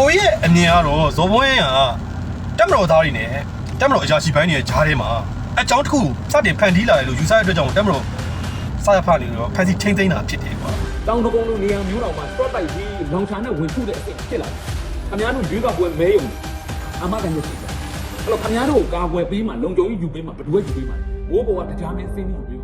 ကိုကြီးရဲ့အမြင်ကတော့ဇော်ဘွန်းကတက်မတော်သားတွေနဲ့တက်မတော်အရာရှိပိုင်းတွေရဲ့ဂျားထဲမှာအကြောင်းတစ်ခုစတင်ဖန်တီးလာတယ်လို့ယူဆတဲ့အတွက်ကြောင့်တက်မတော်စာရဖနေတော့ဖန်စီထိမ့်သိမ်းတာဖြစ်တယ်ကွာတောင်တကုံလိုနေရာမျိုးတော်မှာတွတ်တိုက်ပြီးလောင်ချာနဲ့ဝင်ထုတဲ့အစ်ဖြစ်လာတယ်။ခင်ဗျားတို့ရွေးကောက်ပွဲမဲယုံအမကန်ရရှိတယ်။အဲ့တော့ခင်ဗျားတို့ကာကွယ်ပေးမှလုံခြုံရေးယူပေးမှဘယ်သူကယူပေးမှလဲ။ဘိုးဘောကတရားမင်းစင်းပြီးယူပေး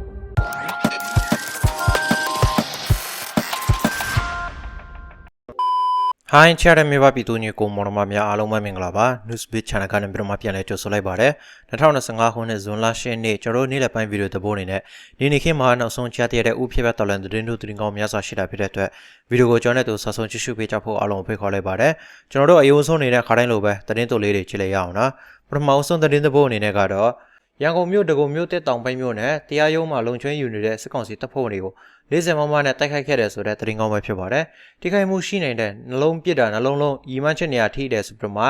ဟိုင်းချရတဲ့မြေပါပြည်သူညီကိုမော်တော်မများအားလုံးပဲမင်္ဂလာပါ Newsbeat Channel ကနေပြီးတော့မှပြန်လည်ကြိုဆိုလိုက်ပါရစေ2025ခုနှစ်ဇွန်လ10ရက်နေ့ကျွန်တော်တို့နေ့လည်ပိုင်းဗီဒီယိုသဘောအနေနဲ့ဒီနေ့ခေတ်မှာနောက်ဆုံးကြားသိရတဲ့ဥဖြစ်ဘက်တော်လန်သတင်းတို့သတင်းကောင်းများစွာရှိတာဖြစ်တဲ့အတွက်ဗီဒီယိုကိုကျွန်တော်နဲ့တူဆောက်ဆုံးကြည့်ရှုပေးကြဖို့အားလုံးဖိတ်ခေါ်လိုက်ပါတယ်ကျွန်တော်တို့အယုံဆုံးနေတဲ့ခါတိုင်းလိုပဲသတင်းတို့လေးတွေကြည့်လိုက်ရအောင်နော်ပထမဆုံးသတင်းသဘောအနေနဲ့ကတော့ရန်ကုန်မြို့တကုံမြို့တက်တောင်ပိုင်းမြို့နယ်တရားရုံးမှာလုံချွေးယူနေတဲ့စစ်ကောင်စီတပ်ဖွဲ့တွေကို 40မမနဲ့တိုက်ခိုက်ခဲ့တယ်ဆိုတဲ့သတင်းကောင်းပဲဖြစ်ပါတယ်။ထိခိုက်မှုရှိနေတဲ့နှလုံးပစ်တာနှလုံးလုံးဤမှန်းချက်နေရာထိတယ်ဆိုပြီးမှ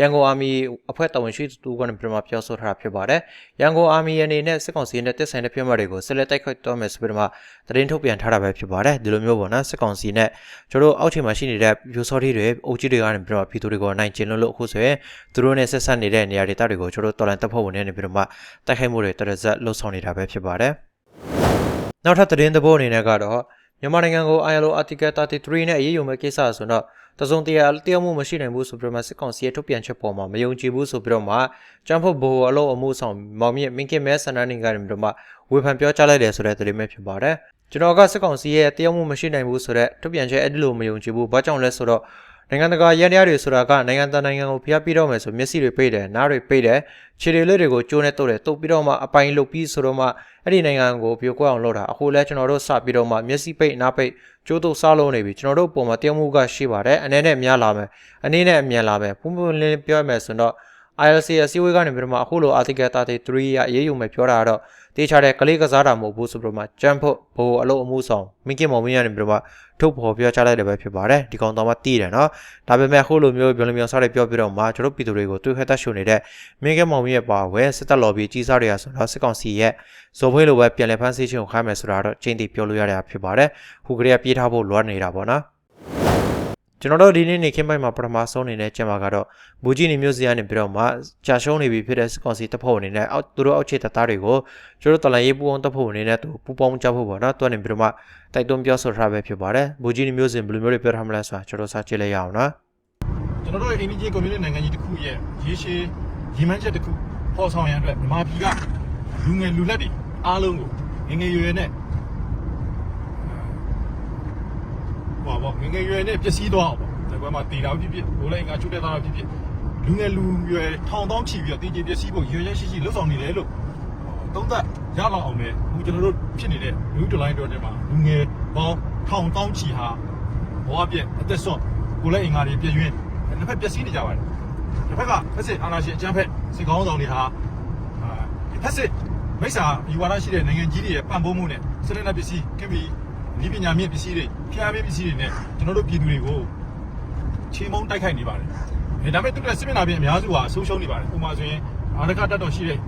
ရန်ကုန်အာမီအဖွဲ့တာဝန်ရှိသူကနေပြမပြောဆိုထားတာဖြစ်ပါတယ်။ရန်ကုန်အာမီအနေနဲ့စစ်ကောင်စီနဲ့တက်ဆိုင်တဲ့ပြည်မတွေကိုဆက်လက်တိုက်ခိုက်တော့မယ်ဆိုပြီးမှသတင်းထုတ်ပြန်ထားတာပဲဖြစ်ပါတယ်။ဒီလိုမျိုးပေါ့နော်စစ်ကောင်စီနဲ့ကျွန်တော်တို့အောက်ခြေမှာရှိနေတဲ့ပြိုစောတိတွေအုပ်ကြီးတွေကနေပြမပြည်သူတွေကိုနိုင်ကျင်လို့လို့အခုဆိုရင်သူတို့နဲ့ဆက်ဆက်နေတဲ့နေရာဒေသတွေကိုကျွန်တော်တို့တော်လန်တပ်ဖွဲ့ဝင်တွေနေပြီးတော့မှတိုက်ခိုက်မှုတွေတရဇက်လှုပ်ဆောင်နေတာပဲဖြစ်ပါတယ်။ နောက်ထပ်သတင်းသဘောအနေနဲ့ကတော့မြန်မာနိုင်ငံကို ILO Article 33နဲ့အရေးယူမဲ့ကိစ္စဆိုတော့တစုံတရာတရားမှုမရှိနိုင်ဘူးဆိုပြီးတော့မှစစ်ကောင်စီရဲ့ထုတ်ပြန်ချက်ပေါ်မှာမယုံကြည်ဘူးဆိုပြီးတော့မှကျန်းဖို့ဘိုလ်အလုံးအမှုဆောင်မောင်မြင့်မင်းကင်မဲဆန္ဒနေကနေပြီးတော့မှဝေဖန်ပြောကြားလိုက်တယ်ဆိုတဲ့သတင်းပဲဖြစ်ပါတယ်ကျွန်တော်ကစစ်ကောင်စီရဲ့တရားမှုမရှိနိုင်ဘူးဆိုတဲ့ထုတ်ပြန်ချက်အဲ့ဒီလိုမယုံကြည်ဘူးဘာကြောင့်လဲဆိုတော့ နိုင်ငံတကာရန်တရားတွေဆိုတာကနိုင်ငံတကာနိုင်ငံကိုဖျက်ပြီးတော့မယ်ဆိုမျက်စိတွေပိတ်တယ်နားတွေပိတ်တယ်ခြေတွေလက်တွေကိုကျိုးနဲ့တုပ်တယ်တုပ်ပြီးတော့မှအပိုင်လုတ်ပြီးဆိုတော့မှအဲ့ဒီနိုင်ငံကိုပြိုကွက်အောင်လုပ်တာအခုလဲကျွန်တော်တို့စပြီးတော့မှမျက်စိပိတ်နားပိတ်ကျိုးတုပ်စားလုံးနေပြီကျွန်တော်တို့ပုံမှာတယောက်မှုကရှိပါတယ်အနေနဲ့များလာမယ်အနေနဲ့အမြန်လာမယ်ပုံပုံလင်းပြောရမယ်ဆိုတော့ ILC အစည်းအဝေးကနေပြီးတော့မှအခုလို article 33ရအရေးယူမယ်ပြောတာကတော့ တေချာတဲ့ကလေးကစားတာမဟုတ်ဘူးဆိုပြီးတော့မှကြမ်းဖို့ဘိုလ်အလုံးအမှုဆောင်မင်းကင်မောင်မင်းရနေပြီးတော့မှထုတ်ဖော်ပြောချလိုက်တယ်ပဲဖြစ်ပါတယ်ဒီကောင်တော့မှတီးတယ်နော်ဒါပေမဲ့အခုလိုမျိုးပြောလို့မျိုးစားတယ်ပြောပြီးတော့မှကျွန်တော်ပြည်သူတွေကိုတွေ့ခက်တတ်ရှုနေတဲ့မင်းကင်မောင်မင်းရဲ့ပါဝဲစစ်တပ်လော်ဘီကြီးစားတွေကဆိုတော့စစ်ကောင်စီရဲ့ဇော်ဖွေးလိုပဲပြန်လည်ဖမ်းဆီးခြင်းကိုခိုင်းမယ်ဆိုတာတော့ချိန်တည်ပြောလို့ရတာဖြစ်ပါတယ်ဟူကလေးကပြေးထားဖို့လွှမ်းနေတာပေါ့နော် ကျွန်တော်တို့ဒီနေ့နေခင်းပိုင်းမှာပထမဆုံးအနေနဲ့ကျန်ပါကတော့မူကြီးနေမျိုးစီကနေပြီးတော့မှကြာရှုံးနေပြီဖြစ်တဲ့စကွန်စီတပ်ဖွဲ့အနေနဲ့အောက်သူတို့အောက်ခြေတပ်သားတွေကိုကျွန်တော်တို့တလန်ရေးပူအောင်တပ်ဖွဲ့အနေနဲ့သူပူပေါင်းကြဖို့ပေါ့နော်တွန်းနေပြီးတော့မှတိုက်တွန်းပြောဆိုထားပဲဖြစ်ပါတယ်မူကြီးနေမျိုးစင်ဘယ်လိုမျိုးတွေပြောထားမလဲဆိုတာကျွန်တော်စာကြည့်လိုက်ရအောင်နော်ကျွန်တော်တို့ရဲ့အင်ဒီဂျီကွန်မြူနတီနိုင်ငံကြီးတစ်ခုရဲ့ရေရှည်ရည်မှန်းချက်တစ်ခုပေါ်ဆောင်ရန်အတွက်မြန်မာပြည်ကလူငယ်လူလက်တွေအားလုံးကိုငယ်ငယ်ရွယ်ရွယ်နဲ့ဟော ပေါ့ငယ်ငယ်ရွယ်ရွယ်နဲ့ပျက်စီးသွားအောင်ပေါ့ဒီဘက်မှာတည်တာဖြစ်ဖြစ်ဘိုးလိုက်ငါချုပ်တဲ့သားဖြစ်ဖြစ်လူငယ်လူရွယ်ထောင်တောင်းချီပြီးတော့တည်ကြည်ပျက်စီးဖို့ရွယ်ရွယ်ရှိရှိလှုပ်ဆောင်နေတယ်လို့သုံးသက်ရလောက်အောင်ပဲအခုကျွန်တော်တို့ဖြစ်နေတဲ့ new line တော်တွေမှာလူငယ်ပေါင်းထောင်တောင်းချီဟာဘဝပြည့်အသက်ဆွကိုယ်လည်းအင်္ဂါတွေပြည့်ရွှင်တစ်ဖက်ပျက်စီးနေကြပါတယ်တစ်ဖက်ကဖက်စစ်အာဏာရှင်အကြမ်းဖက်စစ်ကောင်းဆောင်တွေဟာအာဒီဖက်စစ်မိစ္ဆာယူဝါဒရှိတဲ့နိုင်ငံကြီးတွေရဲ့ပံ့ပိုးမှုနဲ့စနစ်နဲ့ပစ္စည်းကင်မီ ဤပညာမြင့်ပစ္စည်းတွေဖျားမင်းပစ္စည်းတွေနဲ့ကျွန်တော်တို့ပြည်သူတွေကိုချေမုန်းတိုက်ခိုက်နေပါတယ်။ဒါပေမဲ့သူတို့စစ်မျက်နှာပြင်အများစုဟာဆုံးရှုံးနေပါတယ်။ဥပမာဆိုရင်အာရကတတ်တော်ရှိတဲ့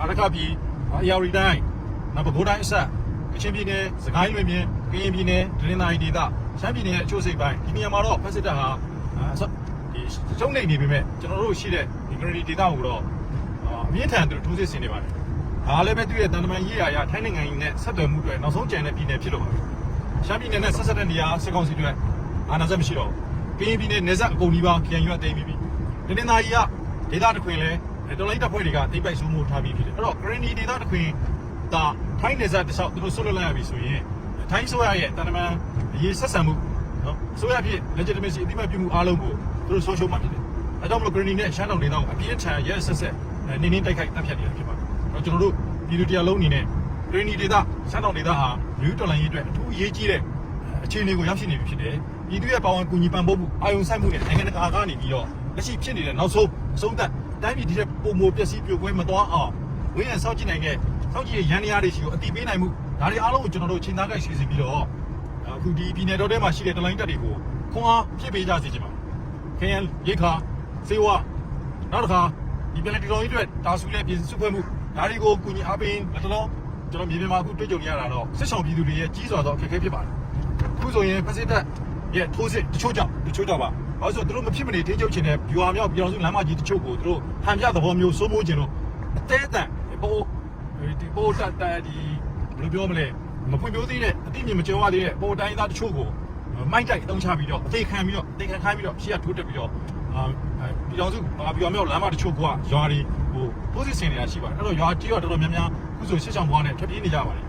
အာရကပြည်အရာရီတိုင်းနောက်ပဲဘိုးတိုင်းအဆက်ကချင်ပြည်နယ်စကိုင်းလွင်ပြင်ကရင်ပြည်နယ်ဒရင်သာရီဒေသရှမ်းပြည်နယ်ရဲ့အချို့စိတ်ပိုင်းဒီနေရာမှာတော့ဖက်စစ်တပ်ဟာဒီကျုံနေနေပေမဲ့ကျွန်တော်တို့ရှိတဲ့ဒီ community ဒေသကိုတော့အမြင့်ထန်သူထိုးစစ်ဆင်နေပါတယ်။ ဒါလည်းပဲသူ့ရဲ့တန်တမန်ရေးရာရထိုင်းနိုင်ငံကြီးနဲ့ဆက်သွယ်မှုတွေနောက်ဆုံးကြံတဲ့ပြည်နယ်ဖြစ်လို့ပါရှမ်းပြည်နယ်နဲ့ဆက်ဆက်တဲ့နေရာစစ်ကောင်စီတွေအာဏာစက်မရှိတော့ဘူးကရင်ပြည်နယ်နေဆက်အကုန်ကြီးပါပြန်ရွက်သိမ်းပြီးပြီဒရင်သာရီကဒေသတစ်ခွင်လဲတော်လိုက်တပ်ဖွဲ့တွေကတိတ်ပိုက်ဆိုးမှုထားပြီးဖြစ်တယ်အဲ့တော့ granny ဒေသတစ်ခွင်ဒါထိုင်းနေဆက်တစ်လျှောက်သူတို့ဆွတ်လွတ်လိုက်ရပြီဆိုရင်ထိုင်းဆိုရရဲ့တန်တမန်အရေးဆက်ဆံမှုနော်ဆိုရဖြစ် legitimacy အတိမတ်ပြုမှုအားလုံးကိုသူတို့ဆုံးရှုံးမှဖြစ်တယ်အဲကြောင့်မလို့ granny နဲ့ရှမ်းတောင်ဒေသကိုအပြင်းထန်ရဲဆက်ဆက်နေနေတိုက်ခိုက်တပ်ဖြတ်နေတာဖြစ်ပါတယ်အဲ့ တော့ကျွန်တော်တို့ပြည်သူတရားလုံးအနေနဲ့ granny ဒေသရှမ်းတောင်ဒေသဟာလူတော်လိုင်းရေးအတွက်အထူးအရေးကြီးတဲ့အခြေအနေကိုရောက်ရှိနေပြီဖြစ်တယ်ပြည်သူရဲ့ပါဝင်ကူညီပံ့ပိုးမှုအာယုံဆိုင်မှုနဲ့နိုင်ငံတကာကနေပြီးတော့လက်ရှိဖြစ်နေတဲ့နောက်ဆုံးအဆုံးသတ်တိုင်းပြည်ဒီတဲ့ပုံမပျက်စီးပြိုကွဲမသွားအောင်ဝင်းရဆောက်ကြည့်နိုင်တဲ့ဆောက်ကြည့်ရရန်နေရာတွေရှိကိုအတိပေးနိုင်မှုဒါတွေအားလုံးကိုကျွန်တော်တို့ချိန်သားကြိုက်စီစဉ်ပြီးတော့အခုဒီပြည်နယ်တော်ထဲမှာရှိတဲ့တလိုင်းတက်တွေကိုခွန်အားဖြစ်ပေးကြစေချင်ပါခရင်ရိခါစေဝါနောက်တစ်ခါဒီပြည်နယ်တော်ကြီးအတွက်တာဆူလဲပြည်စုဖွဲ့မှု ဒါတွေကိုကူညီအားပေးလက်တလုံးကျွန်တော်မြေပြင်မှာအခုတွေ့ကြုံရတာတော့စစ်ဆောင်ပြည်သူတွေရဲ့ကြီးစွာသောအခက်အခဲဖြစ်ပါတယ်အခုဆိုရင်ဖက်စစ်တပ်ရဲ့ထိုးစစ်တချို့ကြောင့်တချို့ကြောင့်ပါ။အဲဆိုသူတို့မဖြစ်မနေထိချုပ်ချင်တဲ့ viewer မြောက်ပြောင်းစုလမ်းမကြီးတချို့ကိုသူတို့ဟန်ပြသဘောမျိုးစိုးမိုးခြင်းလို့အသေးအတန်ပို့ဒီပို့တတ်တဲ့ဒီဘယ်လိုပြောမလဲမဖွင့်ပြသေးတဲ့အတိအမြင်မကျော်ရသေးတဲ့ပို့တိုင်းသားတချို့ကိုမိုက်တိုက်အသုံးချပြီးတော့အသေးခံပြီးတော့အသေးခံခိုင်းပြီးတော့ရှေ့ကထိုးတက်ပြီးတော့အာပြောင်းစု viewer မြောက်လမ်းမတချို့ကရွာတွေ ဟိုပို့စစ်စင်နေတာရှိပါတယ်အဲ့တော့ရွာကြီးတော့တော်တော်များများခုဆိုရှစ်ချောင်းဘွားနဲ့ထွက်ပြေးနေကြပါတယ်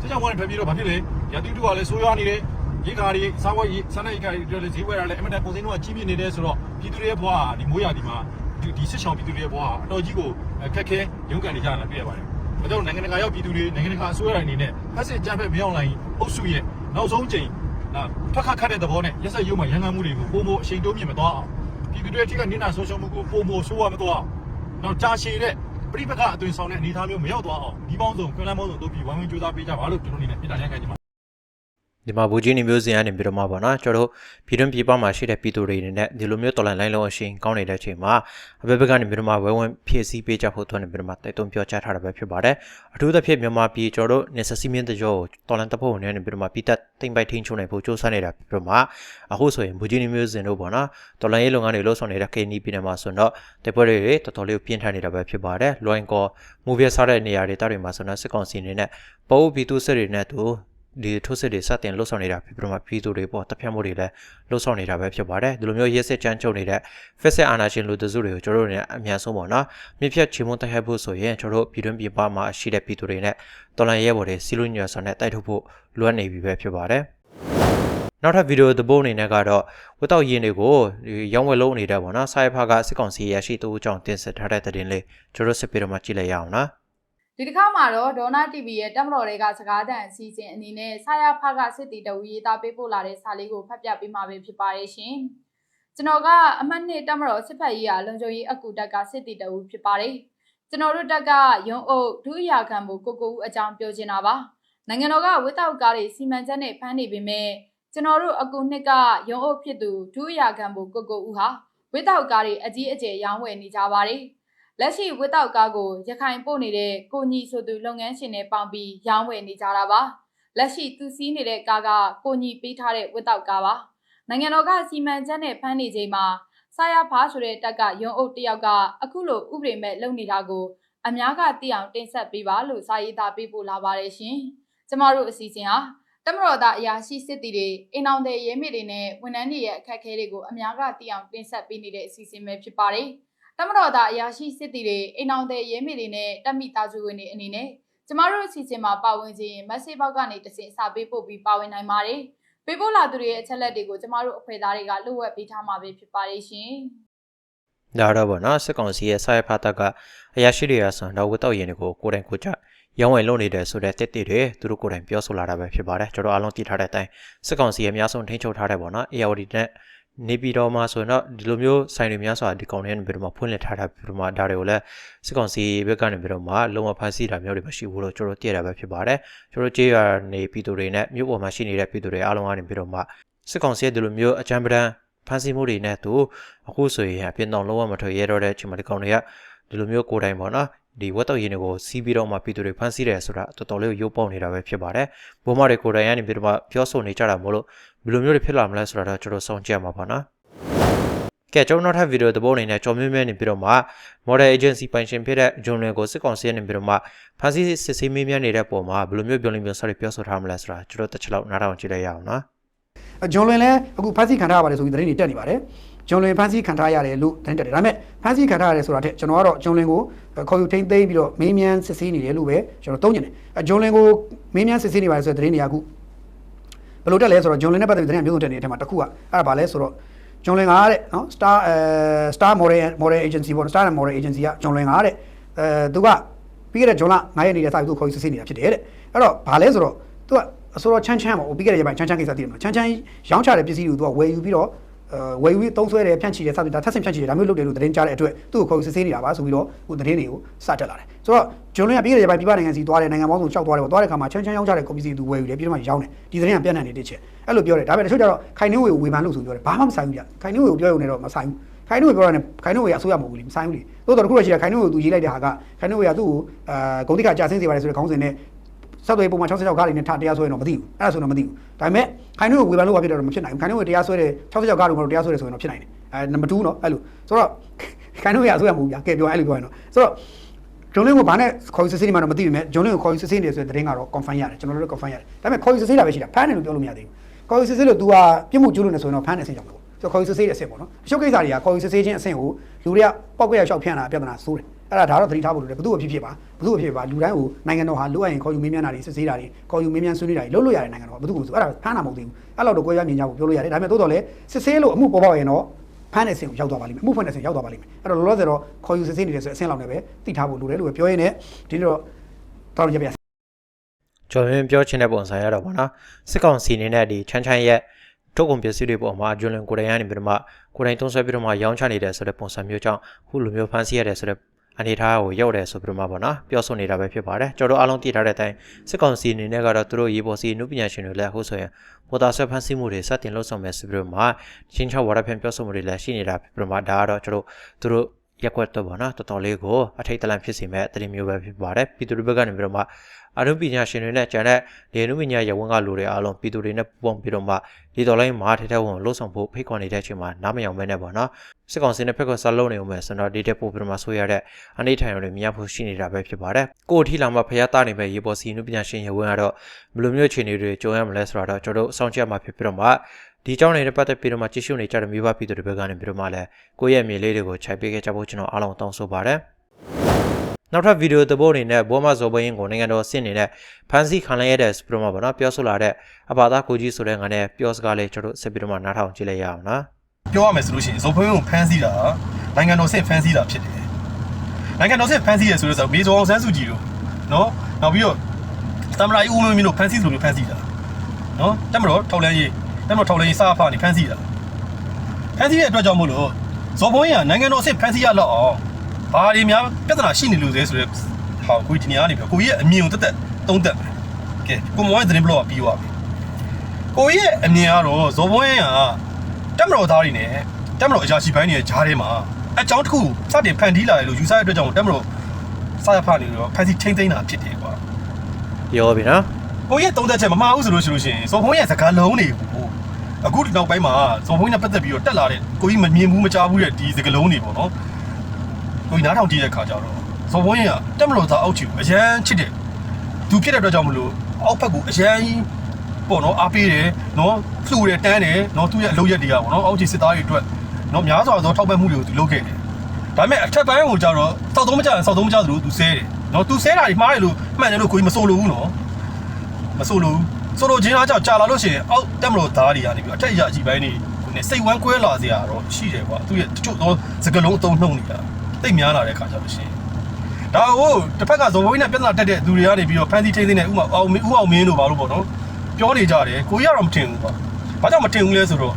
စကြောင်ကနေထွက်ပြေးတော့ဘာဖြစ်လဲရတီတူကလည်းဆိုးရွားနေတယ်ရေကာတွေစားဝတ်ရေးစားနေကာတွေလည်းဈေးဝယ်တာလည်းအမတန်ပုံစံတော့ကြီးပြနေတယ်ဆိုတော့ပြည်သူတွေရဲ့ဘဝဒီမိုးရာဒီမှာဒီဒီစစ်ဆောင်ပြည်သူတွေရဲ့ဘဝအတော်ကြီးကိုခက်ခဲရုန်းကန်နေကြတာတွေ့ရပါတယ်။ဒါကြောင့်နိုင်ငံတကာရောက်ပြည်သူတွေနိုင်ငံတကာအစိုးရတွေအနေနဲ့ဖက်စစ်ကြမ်းဖက်မြောင်းလိုင်းအုပ်စုရဲ့နောက်ဆုံးချိန်ဒါဖက်ခတ်ခတ်တဲ့သဘောနဲ့ရက်ဆက်ရုံမှာရန်ကန်မှုတွေကိုပုံမအချိန်တိုးမြင့်မသွားအောင်ပြည်သူတွေအထက်ကနင်းနာဆုံးရှုံးမှုကိုပုံမဆိုးရမသွားအောင် နောက်ကြာရှည်တဲ့ပြိပကအသွင်ဆောင်တဲ့အနေအထားမျိုးမရောက်သွားအောင်ဒီပေါင်းစုံခွင့်လန်းပေါင်းစုံတို့ပြီးဝိုင်းဝန်းကြိုးစားပေးကြပါလို့ကျွန်တော်အနေနဲ့ပြည်တာရိုက်ခိုင်းချင်ပါတယ် ဒီမှာဘူကြီးနေမျိုးစင်ကနေပြီးတော့မှပေါ့နော်ကျွန်တော်တို့ပြည်တွင်းပြည်ပမှာရှိတဲ့ပြည်သူတွေအနေနဲ့ဒီလိုမျိုးတော်လိုင်းလိုင်းလုံးအရှင်ကောင်းနေတဲ့အချိန်မှာအဘက်ဘက်ကနေပြီးတော့မှဝဲဝန်းဖြည့်ဆည်းပေးကြဖို့တွန်းနေပြီးတော့မှတိုက်တွန်းပြောကြားထားတာပဲဖြစ်ပါတယ်အထူးသဖြင့်မြန်မာပြည်ကျွန်တော်တို့နေဆစီမင်းတကြောကိုတော်လိုင်းတပ်ဖို့နေနေပြီးတော့မှပြည်သက်တိမ်ပိုက်ထင်းချုံနိုင်ဖို့စ조사နေတာပြီးတော့မှအခုဆိုရင်ဘူကြီးနေမျိုးစင်တို့ပေါ့နော်တော်လိုင်းရေးလုပ်ငန်းတွေလှုပ်ဆောင်နေတဲ့ KNY ပြည်နယ်မှာဆိုတော့တိုက်ပွဲတွေတော်တော်လေးကိုပြင်းထန်နေတာပဲဖြစ်ပါတယ်လွိုင်းကောမူဗီစားတဲ့နေရာတွေတာတွေမှာဆိုတော့စစ်ကောင်စီအနေနဲ့ပိုးပြည်သူစစ်တွေနဲ့တူ ဒီထိုးစစ်တွေစတင်လှုပ်ဆောင်နေတာဖြစ်ပြီးတော့မှပြည်သူတွေပေါ့တပ်ဖြတ်မှုတွေလည်းလှုပ်ဆောင်နေတာပဲဖြစ်ပါတယ်ဒီလိုမျိုးရဲစစ်ကြမ်းကြုတ်နေတဲ့ fixed အာဏာရှင်လူတစုတွေကိုကျွန်တော်တို့เนี่ยအများဆုံးပေါ့နော်မြစ်ဖြတ်ချေမှုတိုက်ခိုက်ဖို့ဆိုရင်ကျွန်တော်တို့ပြည်တွင်းပြည်ပမှာရှိတဲ့ပြည်သူတွေနဲ့တော်လန်ရဲဘော်တွေစီလိုညွှန်ဆောင်နဲ့တိုက်ထုတ်ဖို့လိုအပ်နေပြီပဲဖြစ်ပါတယ်နောက်ထပ်ဗီဒီယိုသဘောအနေနဲ့ကတော့ဝတ်တော့ရင်တွေကိုဒီရောင်းဝယ်လုံးနေတဲ့ပေါ့နော်ဆိုင်ဖာကစစ်ကောင်စီရရှိတူအကြောင်းတင်ဆက်ထားတဲ့သတင်းလေးကျွန်တော်စစ်ပြီးတော့မှကြည့်လိုက်ရအောင်နော် ဒီတစ်ခါမှာတော့ဒေါနာ TV ရဲ့တက်မတော်တွေကစကားသံအစီအစဉ်အနေနဲ့ဆာယာဖကစစ်တီတဝူရေးသားပေးပို့လာတဲ့စာလေးကိုဖတ်ပြပေးမှာပဲဖြစ်ပါတယ်ရှင်။ကျွန်တော်ကအမှတ်နှစ်တက်မတော်စစ်ဖက်ရေးရာလုံခြုံရေးအကူတက်ကစစ်တီတဝူဖြစ်ပါတယ်။ကျွန်တော်တို့တက်ကရုံးအုပ်ဒုအရာခံမှုကိုကိုဦးအကြောင်းပြောချင်တာပါ။နိုင်ငံတော်ကဝစ်တောက်ကားတွေစီမံချက်နဲ့ဖမ်းနေပေမဲ့ကျွန်တော်တို့အကူနှစ်ကရုံးအုပ်ဖြစ်သူဒုအရာခံမှုကိုကိုဦးဟာဝစ်တောက်ကားတွေအကြီးအကျယ်ရောင်းဝယ်နေကြပါတယ်။ လက်ရှိဝစ်တောက်ကားကိုရခိုင်ပို့နေတဲ့ကိုညီဆိုသူလုပ်ငန်းရှင်နဲ့ပေါင်းပြီးရောင်းဝယ်နေကြတာပါလက်ရှိသူစီးနေတဲ့ကားကကိုညီပေးထားတဲ့ဝစ်တောက်ကားပါနိုင်ငံတော်ကစီမံချက်နဲ့ဖမ်းနေချိန်မှာဆာယာဖားဆိုတဲ့တက်ကရုံအုပ်တစ်ယောက်ကအခုလိုဥပဒေမဲ့လုပ်နေတာကိုအများကသိအောင်တင်ဆက်ပေးပါလို့စာရေးသားပေးပို့လာပါတယ်ရှင်ကျမတို့အစီအစဉ်ဟာတမတော်သားအရာရှိစစ်တီတွေအိမ်အောင်တဲ့ရဲမေတွေနဲ့ဝန်ထမ်းတွေရဲ့အခက်အခဲတွေကိုအများကသိအောင်တင်ဆက်ပေးနေတဲ့အစီအစဉ်ပဲဖြစ်ပါတယ် တမတော်သားအရာရှိစစ်တီတွေအိမ်အောင်တဲ့ရဲမေတွေနဲ့တက်မိသားစုဝင်တွေအနေနဲ့ကျမတို့အစီအစဉ်မှာပါဝင်ခြင်းမက်ဆေ့ဘောက်ကနေတစင်စာပေးပို့ပြီးပါဝင်နိုင်ပါတယ်။ပေးပို့လာသူတွေရဲ့အချက်လက်တွေကိုကျမတို့အဖွဲ့သားတွေကလှုပ်ဝက်ပေးထားမှာပဲဖြစ်ပါတယ်ရှင်။ဒါတော့ဗောနော်စစ်ကောင်စီရဲ့ဆိုင်ဖာတက်ကအရာရှိတွေရဆန်တော့ဝတ်တော့ရင်တွေကိုကိုယ်တိုင်ကိုယ်ကြရောင်းဝယ်လုပ်နေတယ်ဆိုတဲ့တက်တက်တွေသူတို့ကိုယ်တိုင်ပြောဆိုလာတာပဲဖြစ်ပါတယ်ကျွန်တော်အားလုံးသိထားတဲ့အတိုင်းစစ်ကောင်စီရဲ့အများဆုံးထိန်းချုပ်ထားတဲ့ဗောနော် AOD နဲ့ နေပြည်တော်မှာဆိုတော့ဒီလိုမျိုးဆိုင်တွေများစွာဒီကောင်တွေနဲ့ပြီးတော့မှဖွင့်လှစ်ထားတာပြီးတော့မှဒါတွေကိုလည်းစစ်ကောင်စီဘက်ကနေပြီးတော့မှလုံမဖန်ဆီးတာမျိုးတွေမရှိဘူးလို့ကျွန်တော်သိရတာပဲဖြစ်ပါတယ်ကျွန်တော်ကြေးရနေပြည်သူတွေနဲ့မြို့ပေါ်မှာရှိနေတဲ့ပြည်သူတွေအားလုံးကနေပြီးတော့မှစစ်ကောင်စီရဲ့ဒီလိုမျိုးအကြမ်းပဒံဖန်ဆီးမှုတွေနဲ့သူအခုဆိုရင်အပြင်းတော့လုံးဝမထွက်ရတော့တဲ့အချိန်မှာဒီကောင်တွေကဒီလိုမျိုးကိုယ်တိုင်ပေါ့နော် ဒီဝတ်တော့ရင်တွေကိုစီးပြီးတော့မှပြည်သူတွေဖမ်းဆီးတယ်ဆိုတာတော်တော်လေးရုပ်ပေါက်နေတာပဲဖြစ်ပါတယ်ဘုံမတွေကိုယ်တိုင်ကနေပြီးတော့မှပြောဆိုနေကြတာမို့လို့ဘယ်လိုမျိုးတွေဖြစ်လာမလဲဆိုတာတော့ကျွန်တော်စောင့်ကြည့်ရမှာပါနော်ကဲကျွန်တော်နောက်ထပ်ဗီဒီယိုတစ်ပုဒ်အနေနဲ့ကြော်မြဲမြဲနေပြီးတော့မှ model agency ပိုင်ရှင်ဖြစ်တဲ့ဂျွန်လွင်ကိုစစ်ကောင်စီကနေပြီးတော့မှဖမ်းဆီးစစ်ဆေးမေးမြန်းနေတဲ့ပုံမှာဘယ်လိုမျိုးပြောလိမ့်မျိုးစတွေပြောဆိုထားမလဲဆိုတာကျွန်တော်တစ်ချက်လောက်နားထောင်ကြည့်လိုက်ရအောင်နော်ဂျွန်လွင်လည်းအခုဖမ်းဆီးခံထားရပါတယ်ဆိုပြီးသတင်းတွေတက်နေပါတယ် ဂျွန်လွင်ဖမ်းဆီးခံထားရတယ်လို့သတင်းတက်တယ်ဒါပေမဲ့ဖမ်းဆီးခံထားရတယ်ဆိုတာတဲ့ကျွန်တော်ကတော့ဂျွန်လွင်ကိုခေါ်ယူထိန်းသိမ်းပြီးတော့မေးမြန်းစစ်ဆေးနေတယ်လို့ပဲကျွန်တော်သုံးနေတယ်အဂျွန်လွင်ကိုမေးမြန်းစစ်ဆေးနေပါတယ်ဆိုတဲ့သတင်းတွေကအခုဘယ်လိုတက်လဲဆိုတော့ဂျွန်လွင်နဲ့ပတ်သက်ပြီးသတင်းအမျိုးစုံတက်နေတဲ့အထက်မှာတစ်ခုကအဲ့ဒါဘာလဲဆိုတော့ဂျွန်လွင်ကတဲ့နော် Star အဲ Star Model Model Agency ပေါ့ Star Model Agency ကဂျွန်လွင်ကတဲ့အဲသူကပြီးခဲ့တဲ့ဂျွန်လ9ရက်နေ့တည်းစပြီးသူခေါ်ယူစစ်ဆေးနေတာဖြစ်တယ်တဲ့အဲ့တော့ဘာလဲဆိုတော့သူကအဆိုတော့ချမ်းချမ်းပေါ့ပြီးခဲ့တဲ့ရက်ပိုင်းချမ်းချမ်းကိစ္စတည်တယ်မှာချမ်းချမ်းရောင်းချတဲ့ပစ္စည်းတွေကိုသူကဝယ်ယူပြီးတော့ အဲဝယ်ယူပြီးသုံးဆွဲတယ်ဖြန့်ချီတယ်စသည်ဒါထပ်ဆင့်ဖြန့်ချီတယ်ဒါမျိုးလုပ်တယ်လို့သတင်းကြားတဲ့အတွက်သူ့ကိုခေါ်ယူစစ်ဆေးနေတာပါဆိုပြီးတော့ဟိုသတင်းတွေကိုစတက်လာတယ်ဆိုတော့ဂျွန်လွင်ကပြီးခဲ့တဲ့ရက်ပိုင်းပြည်ပနိုင်ငံစီသွားတယ်နိုင်ငံပေါင်းစုံလျှောက်သွားတယ်ပေါ့သွားတဲ့ခါမှာချမ်းချမ်းရောင်းချတဲ့ကုန်ပစ္စည်းသူဝယ်ယူတယ်ပြီးတော့မှရောင်းတယ်ဒီသတင်းကပြန့်နှံ့နေတဲ့ချက်အဲ့လိုပြောတယ်ဒါပေမဲ့တချို့ကျတော့ခိုင်နှင်းဝေကိုဝေဖန်လို့ဆိုပြောတယ်ဘာမှမဆိုင်ဘူးကြခိုင်နှင်းဝေကိုပြောရုံနဲ့တော့မဆိုင်ဘူးခိုင်နှင်းဝေပြောတာနဲ့ခိုင်နှင်းဝေကအစိုးရမဟုတ်ဘူးလေမဆိုင်ဘူးလေသို့တော်တစ်ခုတော့ရှိတယ်ခိုင်နှင်းဝေကိုသူရေးလိုက်တဲ့ဟာကခိုင်နှင်းဝေကသူ့ကိုအာဂုံတိကကြာဆင်းစေပါတယ်ဆိုတဲ့ခေါင်းစဉ်နဲ့ ဆက်သွယ်ပုံမှန်66ကားတွေနဲ့ထတရားစွဲရင်တော့မသိဘူးအဲ့ဒါဆိုတော့မသိဘူးဒါပေမဲ့ခိုင်နှုတ်ကိုဝေဖန်လို့ဘာဖြစ်တော့မဖြစ်နိုင်ဘူးခိုင်နှုတ်ကိုတရားစွဲတယ်66ကားတွေကတော့တရားစွဲတယ်ဆိုရင်တော့ဖြစ်နိုင်တယ်အဲနံပါတ်2เนาะအဲ့လိုဆိုတော့ခိုင်နှုတ်ရဆိုရမဟုတ်ဘူးဗျာကဲပြောအဲ့လိုပြောရင်တော့ဆိုတော့ဂျွန်လင်းကိုဘာနဲ့ခေါ်ယူစစ်ဆေးနေမှတော့မသိဘူးမြဲဂျွန်လင်းကိုခေါ်ယူစစ်ဆေးနေဆိုတဲ့သတင်းကတော့ confirm ရတယ်ကျွန်တော်တို့လည်း confirm ရတယ်ဒါပေမဲ့ခေါ်ယူစစ်ဆေးတာပဲရှိတာဖမ်းတယ်လို့ပြောလို့မရသေးဘူးခေါ်ယူစစ်ဆေးလို့ तू ကပြစ်မှုကျူးလွန်နေဆိုရင်တော့ဖမ်းတယ်ဆင်ကြောင်ပေါ့ဆိုတော့ခေါ်ယူစစ်ဆေးတဲ့အဆင့်ပေါ့နော်အရှုပ်ကိစ္စတွေကခေါ်ယူစစ်ဆေးခြင်းအဆင့်ကိုလူတွေကပောက်ကြရရှောက်ဖြန့်တာပြဿနာဆိုးတယ် အဲ့ဒါဒါတော့သတိထားဖို့လိုတယ်ဘယ်သူ့ဖြစ်ဖြစ်ပါဘယ်သူ့ဖြစ်ဖြစ်ပါလူတိုင်းကိုနိုင်ငံတော်ဟာလိုအပ်ရင်ခေါ်ယူမင်းမြန်းတာတွေစစ်ဆေးတာတွေခေါ်ယူမင်းမြန်းဆွေးနွေးတာတွေလုပ်လို့ရတယ်နိုင်ငံတော်ကဘယ်သူ့ကိုဆိုအဲ့ဒါဖမ်းတာမဟုတ်သေးဘူးအဲ့လောက်တော့ကိုယ်ရမြင်ကြဖို့ပြောလို့ရတယ်ဒါပေမဲ့တိုးတော်လည်းစစ်ဆေးလို့အမှုပေါ်ပေါက်ရင်တော့ဖမ်းတဲ့အဆင့်ကိုရောက်သွားပါလိမ့်မယ်အမှုဖွင့်တဲ့အဆင့်ရောက်သွားပါလိမ့်မယ်အဲ့တော့လောလောဆယ်တော့ခေါ်ယူစစ်ဆေးနေတယ်ဆိုတဲ့အဆင့်လောက်နဲ့ပဲသိထားဖို့လိုတယ်လို့ပဲပြောရင်းနဲ့ဒီနေ့တော့တော်တော်ကြပြကျော်ရင်ပြောချင်တဲ့ပုံစံရတော့ဗောနော်စစ်ကောင်စီအနေနဲ့ဒီချမ်းချမ်းရဲ့ထုတ်ကုန်ပစ္စည်းတွေပေါ်မှာဂျွန်လန်ကိုယ်တိုင်ကနေပြီးတော့မှကိုယ်တိုင်သုံးဆွဲပြီးတော့မှရောင်းချနေတဲ့ဆိုတဲ့ပုံစံမျိုးကြောင့်ခုလိုမျိုးဖန်ဆီးရတဲ့ဆိုတဲ့ အနေထားကိုရောက်တယ်ဆိုပြီးတော့မှဗောနော်ပြောဆိုနေတာပဲဖြစ်ပါတယ်ကျွန်တော်တို့အားလုံးသိထားတဲ့အတိုင်းစစ်ကောင်စီအနေနဲ့ကတော့သူတို့ရေပေါ်စီနုပညာရှင်တွေလည်းအခုဆိုရင်ပေါ်တာဆွဲဖန်ဆီးမှုတွေစတင်လှုပ်ဆောင်မယ်ဆိုပြီးတော့မှချင်းချောက်ဝါဒဖြန့်ပြောဆိုမှုတွေလည်းရှိနေတာဖြစ်ပြီးတော့မှဒါကတော့ကျွန်တော်တို့သူတို့ ရက်ွက်တော့ဗောနော်တော်တော်လေးကိုအထိတ်တလန့်ဖြစ်စေမဲ့အတရင်မျိုးပဲဖြစ်ပါတယ်ပြည်သူတွေဘက်ကနေပြီးတော့မှအရုံပညာရှင်တွေနဲ့ကျန်တဲ့လေနုပညာရဝန်ကလူတွေအားလုံးပြည်သူတွေနဲ့ပူးပေါင်းပြီးတော့မှဒီတော်လိုင်းမှာထဲထဲဝင်လှုပ်ဆောင်ဖို့ဖိတ်ခေါ်နေတဲ့အချိန်မှာနားမယောင်မဲနဲ့ဗောနော်စစ်ကောင်စီနဲ့ဖက်ကဆက်လုံးနေအောင်မယ်ဆိုတော့ဒီတက်ပို့ပြီးတော့မှဆိုရတဲ့အနေထိုင်တွေမြင်ရဖို့ရှိနေတာပဲဖြစ်ပါတယ်ကိုယ်အထီလာမှာဖျားသားနေပဲရေပေါ်စီနုပညာရှင်ရဝန်ကတော့ဘယ်လိုမျိုးအခြေအနေတွေကြုံရမလဲဆိုတော့ကျွန်တော်တို့စောင့်ကြည့်မှာဖြစ်ပြီးတော့မှ ဒီကြောင်းနေတဲ့ပတ်သက်ပြီးတော့မှကြည့်ရှုနေကြတဲ့မိဘပြည်သူတွေဘက်ကနေပြီးတော့မှလည်းကိုယ့်ရဲ့မြေလေးတွေကိုခြိုက်ပေးခဲ့ကြဖို့ကျွန်တော်အားလုံးတောင်းဆိုပါတယ်နောက်ထပ်ဗီဒီယိုသဘောအနေနဲ့ဘောမဇော်ဘင်းကိုနိုင်ငံတော်အဆင့်အနေနဲ့ဖန်ဆီးခံလိုက်ရတဲ့စပရမပေါ့နော်ပြောဆိုလာတဲ့အဘာသာကိုကြီးဆိုတဲ့ငါနဲ့ပြောစကားလေးကျွန်တော်တို့ဆက်ပြီးတော့မှနားထောင်ကြည့်လိုက်ရအောင်နော်ပြောရမယ်ဆိုလို့ရှိရင်ဇော်ဖွင့်ကိုဖမ်းဆီးတာနိုင်ငံတော်ဆင့်ဖမ်းဆီးတာဖြစ်တယ်နိုင်ငံတော်ဆင့်ဖမ်းဆီးရဆိုလို့ဆိုမေဇော်အောင်ဆန်းစုကြည်တို့နော်နောက်ပြီးတော့တမလာကြီးဦးမင်းမင်းတို့ဖမ်းဆီးဆိုလို့ဖမ်းဆီးတာနော်တက်မတော်ထောက်လန်းရေး တက်မတော်ထောက်လန်းရေးစားဖာနေဖမ်းဆီးတာဖမ်းဆီးတဲ့အတွက်ကြောင့်မို့လို့ဇော်ဖွင့်ကနိုင်ငံတော်ဆင့်ဖမ်းဆီးရတော့အောင်ဘာတွေများပြဿနာရှိနေလို့လဲဆိုတော့ဟာကိုကြီးဒီနေရာနေပြီကိုကြီးရဲ့အမြင်ကိုတက်တက်သုံးတက်မယ်ကဲကိုမောင်ရဲ့သတင်းဘလော့ကပြီးသွားပြီကိုကြီးရဲ့အမြင်ကတော့ဇော်ဖွင့်ကတက်မတော်သားတွေနဲ့တက်မတော်အရာရှိပိုင်းတွေရဲ့ဂျားထဲမှာအကြောင်းတစ်ခုစတင်ဖန်တီးလာတယ်လို့ယူဆတဲ့အတွက်ကြောင့်တက်မတော်စာရဖနေတော့ဖန်စီထိမ့်သိမ်းတာဖြစ်တယ်ကွာပြောပြီနော်ကိုကြီးရဲ့သုံးသက်ချက်မမှားဘူးဆိုလို့ရှိလို့ရှိရင်ဇော်ဖုံးရဲ့စကားလုံးတွေပေါ့ အခုဒီနောက်ပိုင်းမှာဇော်ဖုံးနဲ့ပတ်သက်ပြီးတော့တက်လာတဲ့ကိုကြီးမမြင်ဘူးမကြားဘူးတဲ့ဒီစကားလုံးတွေပေါ့နော်ကိုကြီးနားထောင်ကြည့်တဲ့ခါကျတော့ဇော်ဖုံးရဲ့တက်မတော်သားအောက်ချီကိုအရန်ချစ်တယ်သူဖြစ်တဲ့အတွက်ကြောင့်မလို့အောက်ဘက်ကိုအရန်ပေါ့နော်အားပေးတယ်နော်လှူတယ်တန်းတယ်နော်သူ့ရဲ့အလုပ်ရက်တွေကပေါ့နော်အောက်ချီစစ်သားတွေအတွက်နော်များစွာသောထောက်ပံ့မှုတွေကိုသူလုပ်ခဲ့တယ်။ဒါပေမဲ့အထက်ပိုင်းကိုကြတော့စောက်သုံးမကြရင်စောက်သုံးမကြသလိုသူဆဲတယ်။နော်သူဆဲတာတွေမှားတယ်လို့မှန်တယ်လို့ကိုကြီးမဆိုလို့ဘူးနော်။မဆိုလို့ဘူး ဆိုလို့ချင်းအားကြောင့်ကြာလာလို့ရှိရင်အောက်တက်မလို့သားတွေကနေပြီးအထက်အရာအကြီးပိုင်းတွေကိုနဲ့စိတ်ဝမ်းကွဲလာစရာတော့ရှိတယ်ကွာ။သူရဲ့တချို့သောစကလုံးအသုံးနှုံနေတာတိတ်များလာတဲ့ခါကျတော့ရှိရင်ဒါကိုတစ်ဖက်ကဇော်ဘိုးနဲ့ပြဿနာတက်တဲ့သူတွေကနေပြီးတော့ဖန်စီထိန်းသိမ်းတဲ့ဥမာအောင်မင်းဥအောင်မင်းတို့ဘာလို့ပေါ့နော်ပြောနေကြတယ်ကိုကြီးကတော့မထင်ဘူးကွာ။ဘာကြောင့်မထင်ဘူးလဲဆိုတော့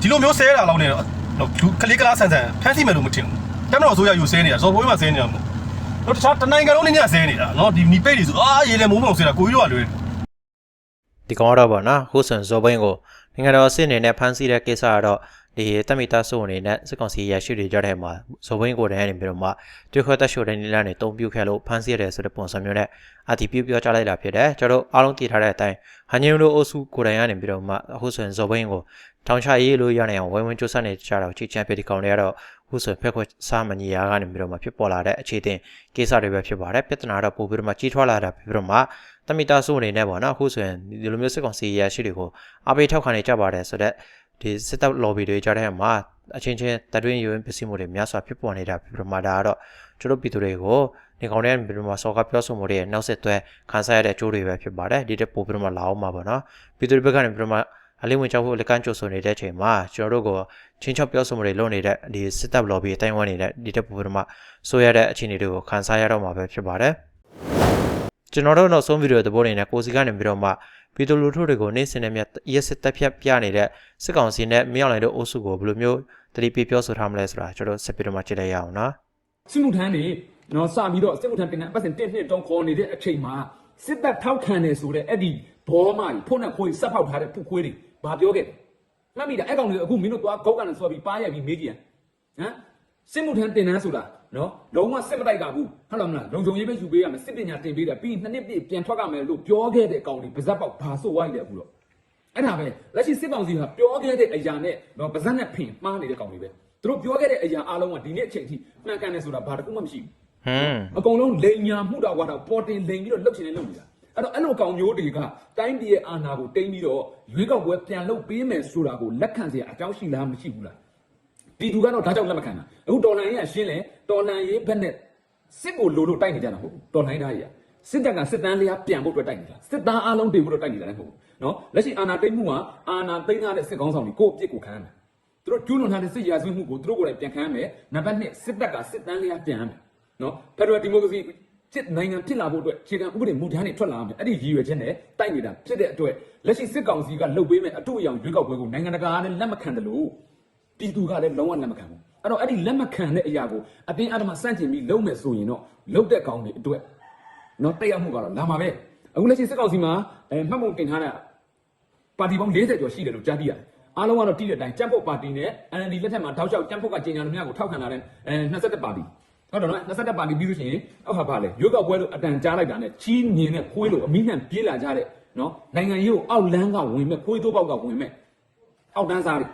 ဒီလိုမျိုးဆဲတာလောက်နေတော့လူကလေးကလားဆန်ဆန်ဖမ်းဆီးမယ်လို့မထင်ဘူး။တက်မတော်ဆိုရယူဆဲနေတာဇော်ဘိုးမှာဆဲနေတာမဟုတ်။တော့တခြားတနိုင်ငံလုံးနေနေဆဲနေတာနော်ဒီနီပိတ်တွေဆိုအာရေလေမိုးမောင်ဆဲတာကိုကြီးတို့ကလွယ် ဒီကောင်တော့ဗောနော်ဟိုဆန်ဇော်ဘင်းကိုနိုင်ငံတော်အဆင့်အနေနဲ့ဖန်ဆီးတဲ့ကိစ္စကတော့ဒီတက်မီတာဆိုအနေနဲ့စစ်ကောင်စီရရှိတွေကြတဲ့မှာဇော်ဘင်းကိုတည်းကနေပြီးတော့မှတွေ့ခွဲတက်ရှိုတဲ့နည်းလမ်းတွေတုံးပြခဲ့လို့ဖန်ဆီးရတယ်ဆိုတဲ့ပုံစံမျိုးနဲ့အတီးပြပြောကြားလိုက်တာဖြစ်တယ်ကျွန်တော်အားလုံးသိထားတဲ့အတိုင်းဟန်ညင်တို့အုပ်စုကိုယ်တိုင်ကနေပြီးတော့မှအခုဆိုရင်ဇော်ဘင်းကိုထောင်ချရေးလို့ရနိုင်အောင်ဝိုင်းဝန်းစူးစမ်းနေကြတော့ချီချန်ပြဒီကောင်တွေကတော့ခုဆိုဖက်ခွက်စားမညီရာကနေပြီးတော့မှဖြစ်ပေါ်လာတဲ့အခြေတင်ကိစ္စတွေပဲဖြစ်ပါတယ်ပြဿနာတော့ပို့ပြီးတော့မှကြီးထွားလာတာဖြစ်ပြီးတော့မှ တမီတာဆိုအနေနဲ့ပေါ့နော်အခုဆိုရင်ဒီလိုမျိုးစစ်ကောင်စီရရှိတွေကိုအပိထောက်ခံနေကြပါတယ်ဆိုတော့ဒီစစ်တပ် lobby တွေကြားထဲမှာအချင်းချင်းတတွင်းယူရင်ပစ္စည်းမှုတွေများစွာဖြစ်ပေါ်နေတာဖြစ်ပြီးတော့မှဒါကတော့ကျတို့ပြည်သူတွေကိုဒီကောင်တွေပြီးတော့မှစော်ကပြောဆိုမှုတွေနောက်ဆက်တွဲခံစားရတဲ့အကျိုးတွေပဲဖြစ်ပါတယ်ဒီတက်ပို့ပြီးတော့မှလာအောင်မှာပေါ့နော်ပြည်သူတွေဘက်ကနေပြီးတော့မှအလေးဝင်ကြောက်ဖို့လက်ကမ်းကြိုဆိုနေတဲ့အချိန်မှာကျွန်တော်တို့ကိုချင်းချောက်ပြောဆိုမှုတွေလုပ်နေတဲ့ဒီစစ်တပ် lobby အတိုင်းဝန်းနေတဲ့ဒီတက်ပို့ပြီးတော့မှဆိုရတဲ့အခြေအနေတွေကိုခံစားရတော့မှာပဲဖြစ်ပါတယ် ကျွန်တော်တို့နောက်ဆုံးဗီဒီယိုသဘောနေနဲ့ကိုစီကနေပြီးတော့မှပြည်သူလူထုတွေကိုနေ့စဉ်နဲ့မြတ်ရက်စစ်တပ်ဖြတ်ပြနေတဲ့စစ်ကောင်စီနဲ့မြောက်လိုက်တဲ့အုပ်စုကိုဘယ်လိုမျိုးတတိပြပြောဆိုထားမလဲဆိုတာကျွန်တော်ဆက်ပြီးတော့မှကြည့်လိုက်ရအောင်နော်စစ်မှုထမ်းတွေနော်စပြီးတော့စစ်မှုထမ်းတင်တဲ့အပတ်စဉ်တစ်နှစ်တုံးခေါ်နေတဲ့အချိန်မှာစစ်တပ်ထောက်ခံနေဆိုတဲ့အဲ့ဒီဘောမကြီးဖုန်းနဲ့ခွေးဆက်ဖောက်ထားတဲ့ဖုတ်ခွေးတွေဘာပြောခဲ့လဲမှတ်မိတာအဲ့ကောင်တွေအခုမင်းတို့သွားကောက်ကန်နဲ့ဆွဲပြီးပါရိုက်ပြီးမေးကြည့်ရဟမ် စစ်မှုထမ်းတင်တန်းဆိုတာနော်လုံးဝစစ်မတိုက်တာဘူးဟုတ်လားမလားလုံခြုံရေးပဲယူပေးရမယ်စစ်ပညာတင်ပေးတာပြီးနှစ်နှစ်ပြည့်ပြန်ထွက်ကမယ်လို့ပြောခဲ့တဲ့အကောင်တွေပါဇက်ပေါက်ဘာဆိုဝိုက်လဲဘူးတော့အဲ့ဒါပဲလက်ရှိစစ်ကောင်စီကပြောခဲ့တဲ့အရာနဲ့နော်ပါဇက်နဲ့ဖင်မှားနေတဲ့ကောင်တွေပဲသူတို့ပြောခဲ့တဲ့အရာအလုံးကဒီနေ့အချိန်ထိမှန်ကန်တယ်ဆိုတာဘာတစ်ခုမှမရှိဘူးဟမ်အကုန်လုံးလိန်ညာမှုတာဝါတာပေါ်တင်လိန်ပြီးတော့လှုပ်ရှင်နေလှုပ်နေတာအဲ့တော့အဲ့လိုကောင်မျိုးတွေကတိုင်းပြည်ရဲ့အာဏာကိုတိမ့်ပြီးတော့ရွေးကောက်ပွဲပြန်လုပ်ပေးမယ်ဆိုတာကိုလက်ခံစရာအကြောင်းရှိလားမရှိဘူးလား ပြည်သူကတော့ဒါကြောင့်လက်မခံတာအခုတော်လန်ရေးကရှင်းလဲတော်လန်ရေးဘက်နဲ့စစ်ကိုလိုလို့တိုက်နေကြတာမဟုတ်ဘူးတော်လန်ရေးသားကြီးကစစ်တပ်ကစစ်တမ်းလျားပြန်ဖို့အတွက်တိုက်နေတာစစ်သားအားလုံးတင်ဖို့အတွက်တိုက်နေတာလည်းမဟုတ်ဘူးနော်လက်ရှိအာဏာသိမ်းမှုမှာအာဏာသိမ်းထားတဲ့စစ်ကောင်းဆောင်တွေကိုယ့်အပြစ်ကိုခံရမယ်သူတို့ကျူးလွန်ထားတဲ့စစ်ရာဇဝတ်မှုကိုသူတို့ကိုယ်တိုင်ပြန်ခံရမယ်နံပါတ်1စစ်တပ်ကစစ်တမ်းလျားပြန်ရမယ်နော်ဖက်ဒရယ်ဒီမိုကရေစီစစ်နိုင်ငံဖြစ်လာဖို့အတွက်ခြေခံဥပဒေမူထမ်းတွေထွက်လာအောင်အဲ့ဒီရည်ရွယ်ချက်နဲ့တိုက်နေတာဖြစ်တဲ့အတွက်လက်ရှိစစ်ကောင်စီကလှုပ်ပေးမဲ့အတူအယောင်ရွေးကောက်ပွဲကိုနိုင်ငံတကာကလည်းလက်မခံတယ်လို့ ပြည်သူကလည်းလုံးဝလက်မခံဘူးအဲ့တော့အဲ့ဒီလက်မခံတဲ့အရာကိုအတင်းအဓမ္မစန့်ကျင်ပြီးလုပ်မယ်ဆိုရင်တော့လုပ်တဲ့ကောင်တွေအတွက်နော်တက်ရောက်မှုကတော့လာမှာပဲအခုလက်ရှိစစ်ကောင်စီမှာအဲမှတ်ပုံတင်ထားတဲ့ပါတီပေါင်း40ကျော်ရှိတယ်လို့ကြားသိရတယ်။အားလုံးကတော့တိတဲ့အတိုင်းကြံ့ဖို့ပါတီနဲ့ NLD လက်ထက်မှာထောက်ချောက်ကြံ့ဖို့ကကျင်ညာလူများကိုထောက်ခံလာတဲ့အဲ27ပါတီ။ဟုတ်တယ်နော်27ပါတီပြီးလို့ရှိရင်အောက်ဟာပါလေရွေးကောက်ပွဲလို့အတန်ကြားလိုက်တာနဲ့ချီးမြင်တဲ့ခွေးလို့အမိနှံပြေးလာကြတဲ့နော်နိုင်ငံရေးကိုအောက်လန်းကဝင်မဲ့ခွေးသိုးပေါက်ကဝင်မဲ့အောက်တန်းစားတွေ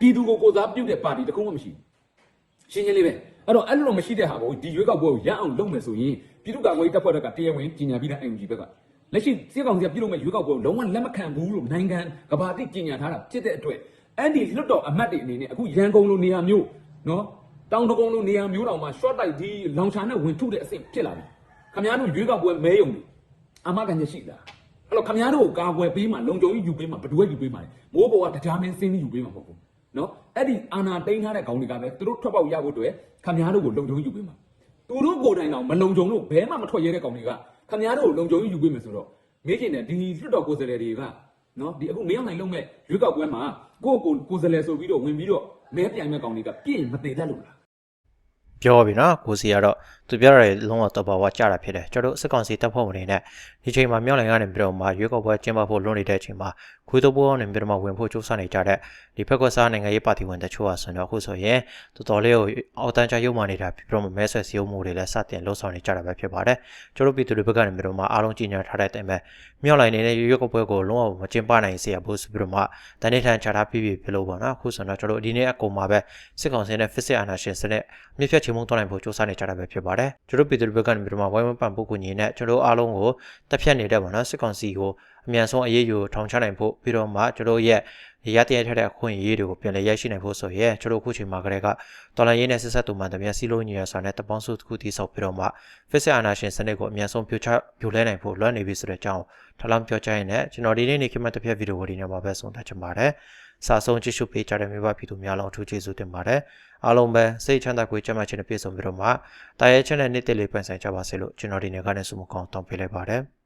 ပြည်သူကိုကိုစားပြုတ်တဲ့ပါတီတခုမှမရှိဘူးရှင်းရှင်းလေးပဲအဲ့တော့အဲ့လိုမရှိတဲ့ဟာကိုဒီရွေးကောက်ပွဲကိုရအောင်လုပ်မယ်ဆိုရင်ပြည်သူ့ကာကွယ်ရေးတပ်ဖွဲ့တွေကတရားဝင်ကြီးညာပြီးတဲ့ NUG ဘက်ကလက်ရှိစစ်ကောင်စီကပြုလုပ်မဲ့ရွေးကောက်ပွဲကိုလုံးဝလက်မခံဘူးလို့နိုင်ငံကဘာတိကြီးညာထားတာဖြစ်တဲ့အတွက်အဲ့ဒီလွတ်တော်အမတ်တွေအနေနဲ့အခုရန်ကုန်လိုနေရာမျိုးနော်တောင်တကုန်းလိုနေရာမျိုးတောင်မှ short တိုက်ဒီလောင်ချာနဲ့ဝင်ထုတဲ့အဆင့်ဖြစ်လာပြီခမများတို့ရွေးကောက်ပွဲမဲယုံတွေအမကန်ရရှိလားအဲ့တော့ခမများတို့ကိုကာကွယ်ပေးမှလုံခြုံရေးယူပေးမှဘယ်သူကယူပေးမှလဲမိုးပေါ်ကတရားမင်းစင်းပြီးယူပေးမှမဟုတ်ဘူး နော်အဲ့ဒီအာနာတိန်ထားတဲ့ခေါင်းတွေကပဲသူတို့ထွက်ပေါက်ရဖို့အတွက်ခမည်းတော်ကိုလုံခြုံယူပေးမှာသူတို့ကိုယ်တိုင်တော့မလုံခြုံလို့ဘဲမှမထွက်ရတဲ့ကောင်တွေကခမည်းတော်ကိုလုံခြုံယူပေးမယ်ဆိုတော့မေးချင်တယ်ဒီလွတ်တော်ကိုယ်စားလှယ်တွေကနော်ဒီအခုမင်းအောင်နိုင်လုံးမဲ့ရွေးကောက်ပွဲမှာကိုယ့်ကိုယ်ကိုယ်စားလှယ်ဆိုပြီးတော့ဝင်ပြီးတော့မဲပြိုင်မဲ့ကောင်တွေကပြည့်ရင်မသေးတတ်လို့လားပြောပြီနော်ကိုစီကတော့သူပြောရတယ်လုံးဝတော့ပါဝါကြတာဖြစ်တယ်ကျွန်တော်တို့စစ်ကောင်စီတပ်ဖွဲ့ဝင်တွေနဲ့ဒီချိန်မှာမြောက်လိုင်ကနေပြီးတော့မှရွေးကောက်ပွဲကျင်းပဖို့လွန်နေတဲ့အချိန်မှာ ခွေးတိုးဘောကနေပြီးတော့မှဝင်ဖို့ကြိုးစားနေကြတဲ့ဒီဖက်ကွက်စားနိုင်ငံရေးပါတီဝင်တချို့ဟာဆိုတော့အခုဆိုရင်တော်တော်လေးကိုအောက်တန်းချရုံမှနေတာပြီးတော့မှမဲဆွယ်စည်းရုံးမှုတွေလည်းစတင်လှုပ်ဆောင်နေကြတာပဲဖြစ်ပါတယ်ကျွန်တော်တို့ပြည်သူတွေဘက်ကနေပြီးတော့မှအားလုံးကြီးညာထားတဲ့အတိုင်းပဲမြောက်လိုင်နေတဲ့ရွေးကောက်ပွဲကိုလုံးဝမကျင်းပနိုင်စေရဘူးဆိုပြီးတော့မှတန်နေထန်ချထားပြီးပြီဖြစ်လို့ပေါ့နော်အခုဆိုတော့ကျွန်တော်တို့ဒီနေ့အကုန်မှာပဲစစ်ကောင်စီနဲ့ physics အာဏာရှင်စနစ်မြစ်ဖြတ်ချေမှုန်းသွားနိုင်ဖို့စ조사နေကြတာပဲဖြစ်ပါတယ်ကျွန်တော်ပြည်သူတွေဘက်ကနေပြီးတော့မှဝိုင်းဝန်းပံ့ပိုးကူညီနဲ့ကျွန်တော်အားလုံးကိုတက်ဖြတ်နေတဲ့ပေါ့နော်စစ်ကောင်စီကိုအမြန်ဆုံးအရေးယူထောင်ချနိုင်ဖို့ပြီးတော့မှကျွန်တော်ရဲ့ရရတရားထက်တဲ့အခွင့်အရေးတွေကိုပြန်လည်ရရှိနိုင်ဖို့ဆိုရဲကျွန်တော်အခုချိန်မှာကလေးကတော်လိုင်းရေးနဲ့ဆက်ဆက်တူမှန်တည်းစီလုံးညီရစာနဲ့တပေါင်းစုတစ်ခုတည်ဆောက်ပြီးတော့မှ physics အာဏာရှင်စနစ်ကိုအမြန်ဆုံးပြိုချပြိုလဲနိုင်ဖို့လွှမ်းနေပြီဆိုတဲ့အကြောင်းထပ်လောင်းပြောချင်တဲ့ကျွန်တော်ဒီနေ့နေ့ခမတစ်ဖြတ်ဗီဒီယိုဒီနေ့မှာပဲဆုံးသတ်ချင်ပါတယ်စာဆုံးကြည့်ရှုပေးကြတဲ့မိဘပြည်သူများလုံးအထူးကျေးဇူးတင်ပါတယ်အားလုံးပဲစိတ်ချမ်းသာကိုကြမ်းမှချင်တဲ့ပြည့်စုံပြီးတော့မှတာရဲချက်နဲ့နေ့တည်လေးပန်ဆိုင်ကြပါစေလို့ကျွန်တော်ဒီနေ့ကနေဆုမကောင်းတောင်းပေးလိုက်ပါတယ်